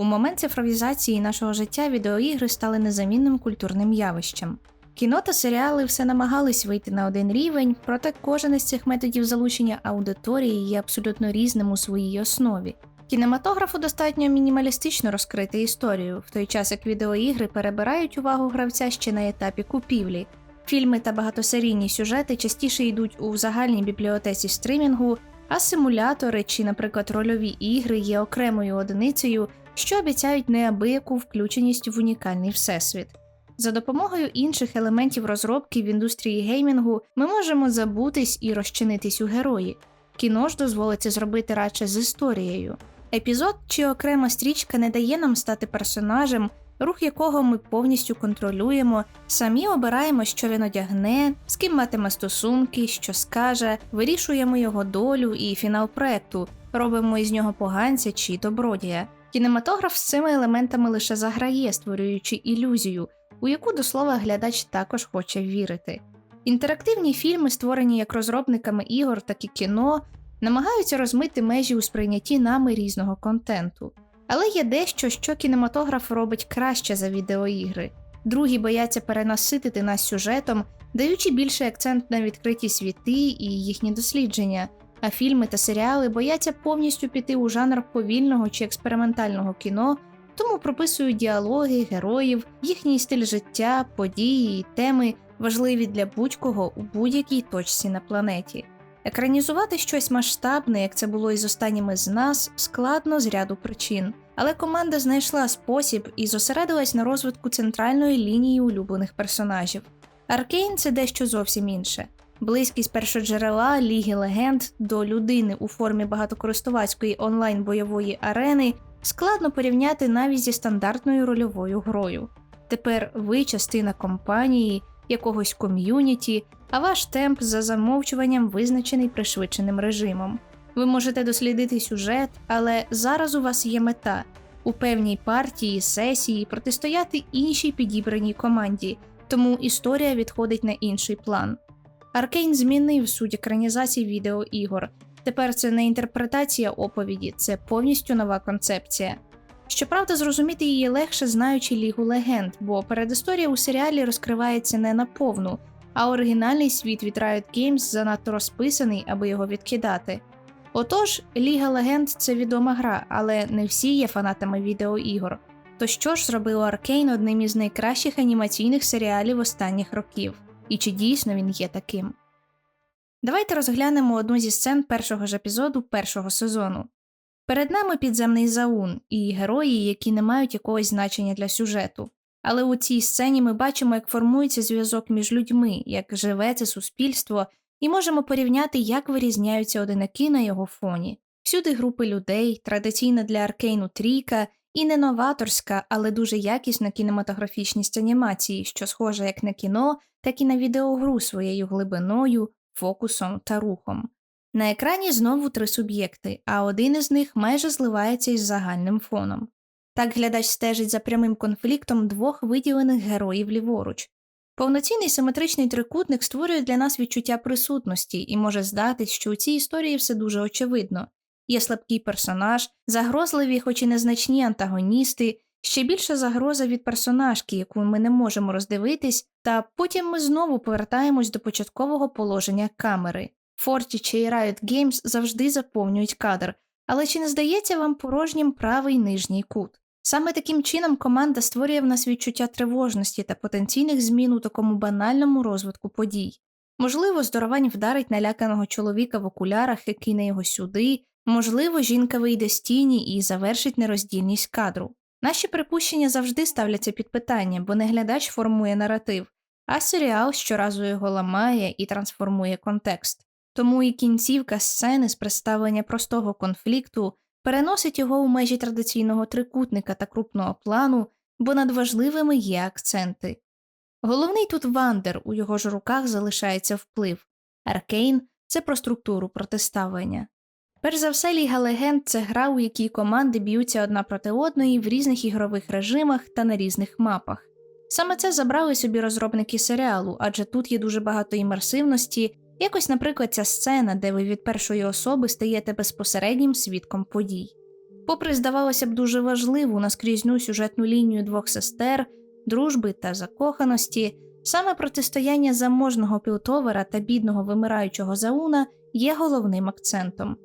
У момент цифровізації нашого життя відеоігри стали незамінним культурним явищем. Кіно та серіали все намагались вийти на один рівень, проте кожен із цих методів залучення аудиторії є абсолютно різним у своїй основі. Кінематографу достатньо мінімалістично розкрити історію, в той час як відеоігри перебирають увагу гравця ще на етапі купівлі. Фільми та багатосерійні сюжети частіше йдуть у загальній бібліотеці стримінгу, а симулятори чи, наприклад, рольові ігри є окремою одиницею, що обіцяють неабияку включеність в унікальний всесвіт. За допомогою інших елементів розробки в індустрії геймінгу ми можемо забутись і розчинитись у герої. Кіно ж дозволить це зробити радше з історією. Епізод чи окрема стрічка не дає нам стати персонажем, рух якого ми повністю контролюємо, самі обираємо, що він одягне, з ким матиме стосунки, що скаже, вирішуємо його долю і фінал проекту, робимо із нього поганця чи добродія. Кінематограф з цими елементами лише заграє, створюючи ілюзію, у яку до слова глядач також хоче вірити. Інтерактивні фільми, створені як розробниками ігор, так і кіно, намагаються розмити межі у сприйнятті нами різного контенту. Але є дещо, що кінематограф робить краще за відеоігри. Другі бояться перенаситити нас сюжетом, даючи більший акцент на відкриті світи і їхні дослідження, а фільми та серіали бояться повністю піти у жанр повільного чи експериментального кіно, тому прописують діалоги, героїв, їхній стиль життя, події і теми, важливі для будь-кого у будь-якій точці на планеті. Екранізувати щось масштабне, як це було із останніми з нас, складно з ряду причин. Але команда знайшла спосіб і зосередилась на розвитку центральної лінії улюблених персонажів. Аркейн це дещо зовсім інше. Близькість першоджерела Ліги Легенд до людини у формі багатокористувацької онлайн-бойової арени складно порівняти навіть зі стандартною рольовою грою. Тепер ви частина компанії, якогось ком'юніті, а ваш темп за замовчуванням визначений пришвидшеним режимом. Ви можете дослідити сюжет, але зараз у вас є мета у певній партії, сесії протистояти іншій підібраній команді, тому історія відходить на інший план. Аркейн змінив суть екранізації відеоігор. Тепер це не інтерпретація оповіді, це повністю нова концепція. Щоправда, зрозуміти її легше, знаючи Лігу легенд, бо передісторія у серіалі розкривається не наповну, а оригінальний світ від Riot Games занадто розписаний, аби його відкидати. Отож, Ліга легенд це відома гра, але не всі є фанатами відеоігор. То що ж зробило Аркейн одним із найкращих анімаційних серіалів останніх років? І чи дійсно він є таким? Давайте розглянемо одну зі сцен першого ж епізоду першого сезону. Перед нами підземний заун і герої, які не мають якогось значення для сюжету. Але у цій сцені ми бачимо, як формується зв'язок між людьми, як живе це суспільство, і можемо порівняти, як вирізняються одинаки на його фоні. Всюди групи людей, традиційна для аркейну трійка і не новаторська, але дуже якісна кінематографічність анімації, що схожа як на кіно, так і на відеогру своєю глибиною, фокусом та рухом. На екрані знову три суб'єкти, а один із них майже зливається із загальним фоном. Так глядач стежить за прямим конфліктом двох виділених героїв ліворуч. Повноцінний симетричний трикутник створює для нас відчуття присутності і може здатись, що у цій історії все дуже очевидно. Є слабкий персонаж, загрозливі, хоч і незначні антагоністи, ще більша загроза від персонажки, яку ми не можемо роздивитись, та потім ми знову повертаємось до початкового положення камери. Форті чи Riot Games завжди заповнюють кадр, але чи не здається вам порожнім правий нижній кут? Саме таким чином команда створює в нас відчуття тривожності та потенційних змін у такому банальному розвитку подій. Можливо, здоровань вдарить наляканого чоловіка в окулярах і кине його сюди, можливо, жінка вийде з тіні і завершить нероздільність кадру. Наші припущення завжди ставляться під питання, бо не глядач формує наратив, а серіал щоразу його ламає і трансформує контекст. Тому і кінцівка сцени з представлення простого конфлікту переносить його у межі традиційного трикутника та крупного плану, бо над важливими є акценти. Головний тут Вандер, у його ж руках залишається вплив, Аркейн це про структуру протиставлення. Перш за все, Ліга Легенд це гра, у якій команди б'ються одна проти одної в різних ігрових режимах та на різних мапах. Саме це забрали собі розробники серіалу, адже тут є дуже багато імерсивності, якось, наприклад, ця сцена, де ви від першої особи стаєте безпосереднім свідком подій. Попри, здавалося б, дуже важливу наскрізню сюжетну лінію двох сестер, дружби та закоханості, саме протистояння заможного пілтовера та бідного вимираючого зауна є головним акцентом.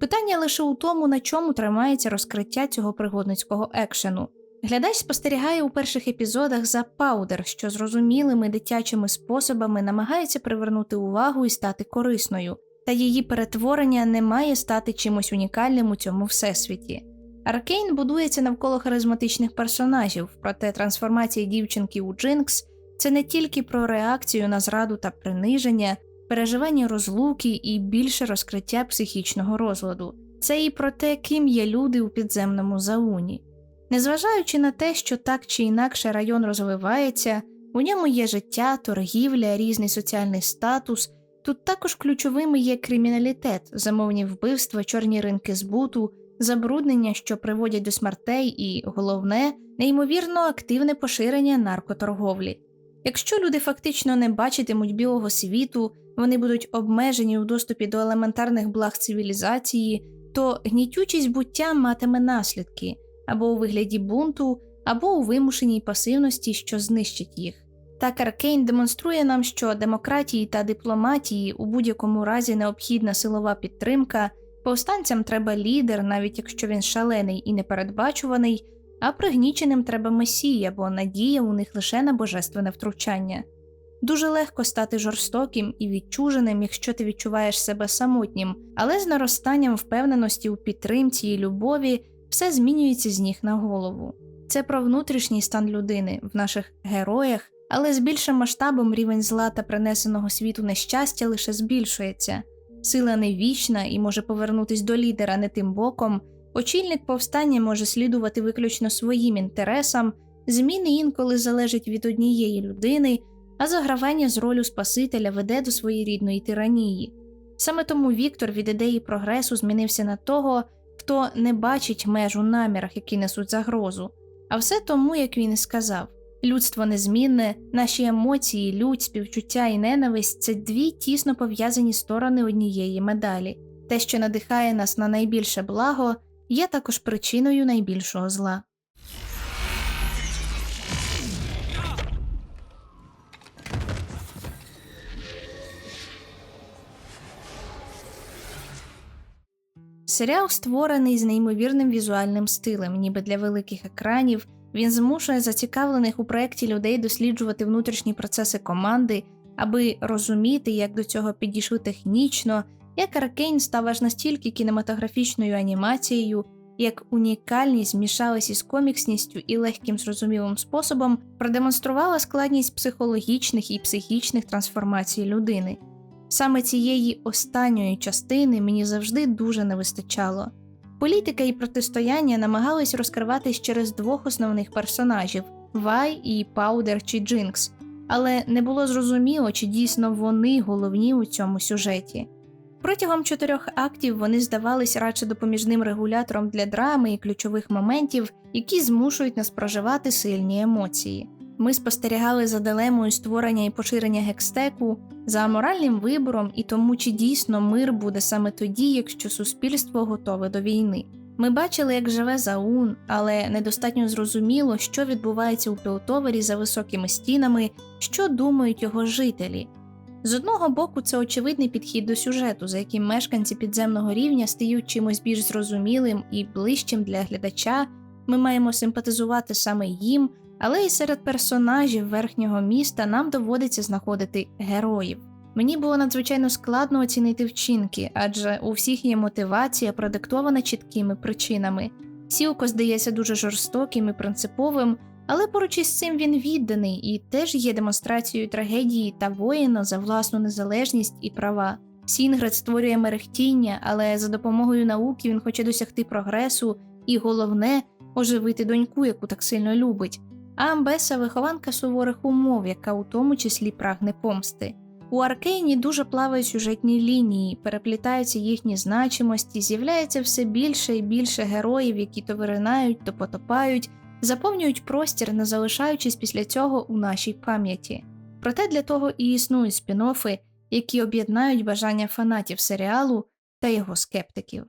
Питання лише у тому, на чому тримається розкриття цього пригодницького екшену. Глядач спостерігає у перших епізодах за Паудер, що зрозумілими дитячими способами намагається привернути увагу і стати корисною, та її перетворення не має стати чимось унікальним у цьому всесвіті. Аркейн будується навколо харизматичних персонажів, проте трансформація дівчинки у Джинкс це не тільки про реакцію на зраду та приниження, переживання розлуки і більше розкриття психічного розладу. Це і про те, ким є люди у підземному зауні. Незважаючи на те, що так чи інакше район розвивається, у ньому є життя, торгівля, різний соціальний статус. Тут також ключовими є криміналітет, замовні вбивства, чорні ринки збуту, забруднення, що приводять до смертей, і головне, неймовірно активне поширення наркоторговлі. Якщо люди фактично не бачитимуть білого світу, вони будуть обмежені у доступі до елементарних благ цивілізації, то гнітючість буття матиме наслідки або у вигляді бунту, або у вимушеній пасивності, що знищить їх. Так Аркейн демонструє нам, що демократії та дипломатії у будь-якому разі необхідна силова підтримка, повстанцям треба лідер, навіть якщо він шалений і непередбачуваний, а пригніченим треба месія, бо надія у них лише на божественне втручання. Дуже легко стати жорстоким і відчуженим, якщо ти відчуваєш себе самотнім, але з наростанням впевненості у підтримці і любові все змінюється з ніг на голову. Це про внутрішній стан людини в наших героях, але з більшим масштабом рівень зла та принесеного світу нещастя лише збільшується. Сила не вічна і може повернутись до лідера не тим боком. Очільник повстання може слідувати виключно своїм інтересам, зміни інколи залежать від однієї людини, а загравання з ролю Спасителя веде до своєрідної тиранії. Саме тому Віктор від ідеї прогресу змінився на того, хто не бачить меж у намірах, які несуть загрозу. А все тому, як він і сказав: людство незмінне, наші емоції, лють, співчуття і ненависть це дві тісно пов'язані сторони однієї медалі. Те, що надихає нас на найбільше благо, є також причиною найбільшого зла. Серіал створений з неймовірним візуальним стилем, ніби для великих екранів. Він змушує зацікавлених у проєкті людей досліджувати внутрішні процеси команди, аби розуміти, як до цього підійшли технічно, як Аркейн став аж настільки кінематографічною анімацією, як унікальність змішалась із коміксністю і легким зрозумілим способом продемонструвала складність психологічних і психічних трансформацій людини. Саме цієї останньої частини мені завжди дуже не вистачало. Політика і протистояння намагались розкриватись через двох основних персонажів Вай і Паудер чи Джинкс, але не було зрозуміло, чи дійсно вони головні у цьому сюжеті. Протягом чотирьох актів вони здавались радше допоміжним регулятором для драми і ключових моментів, які змушують нас проживати сильні емоції. Ми спостерігали за дилемою створення і поширення гекстеку, за моральним вибором і тому, чи дійсно мир буде саме тоді, якщо суспільство готове до війни. Ми бачили, як живе Заун, але недостатньо зрозуміло, що відбувається у Пілтовері за високими стінами, що думають його жителі. З одного боку, це очевидний підхід до сюжету, за яким мешканці підземного рівня стають чимось більш зрозумілим і ближчим для глядача. Ми маємо симпатизувати саме їм, але і серед персонажів верхнього міста нам доводиться знаходити героїв. Мені було надзвичайно складно оцінити вчинки, адже у всіх є мотивація, продиктована чіткими причинами. Сілко здається дуже жорстоким і принциповим, але поруч із цим він відданий і теж є демонстрацією трагедії та воїна за власну незалежність і права. Сінгред створює мерехтіння, але за допомогою науки він хоче досягти прогресу і, головне, оживити доньку, яку так сильно любить. А Амбеса вихованка суворих умов, яка у тому числі прагне помсти. У Аркейні дуже плавають сюжетні лінії, переплітаються їхні значимості, з'являється все більше і більше героїв, які то виринають, то потопають, заповнюють простір, не залишаючись після цього у нашій пам'яті. Проте для того і існують спін-оффи, які об'єднають бажання фанатів серіалу та його скептиків.